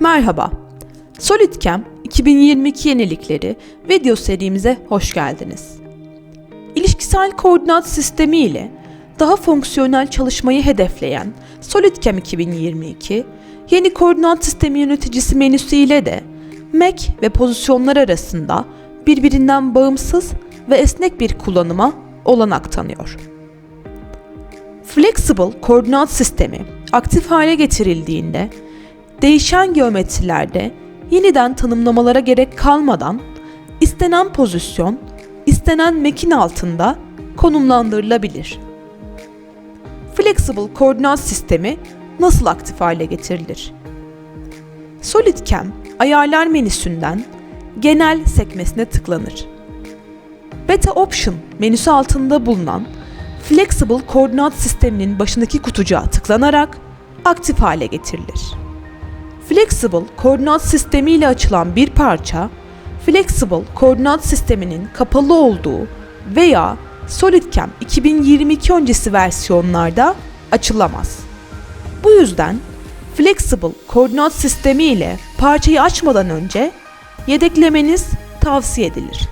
Merhaba. SolidCam 2022 yenilikleri video serimize hoş geldiniz. İlişkisel koordinat sistemi ile daha fonksiyonel çalışmayı hedefleyen SolidCam 2022, yeni koordinat sistemi yöneticisi menüsü ile de Mac ve pozisyonlar arasında birbirinden bağımsız ve esnek bir kullanıma olanak tanıyor. Flexible koordinat sistemi aktif hale getirildiğinde değişen geometrilerde yeniden tanımlamalara gerek kalmadan istenen pozisyon istenen mekin altında konumlandırılabilir. Flexible koordinat sistemi nasıl aktif hale getirilir? SolidCam ayarlar menüsünden genel sekmesine tıklanır. Beta Option menüsü altında bulunan Flexible koordinat sisteminin başındaki kutucuğa tıklanarak aktif hale getirilir. Flexible koordinat sistemi ile açılan bir parça, Flexible koordinat sisteminin kapalı olduğu veya SolidCam 2022 öncesi versiyonlarda açılamaz. Bu yüzden Flexible koordinat sistemi ile parçayı açmadan önce yedeklemeniz tavsiye edilir.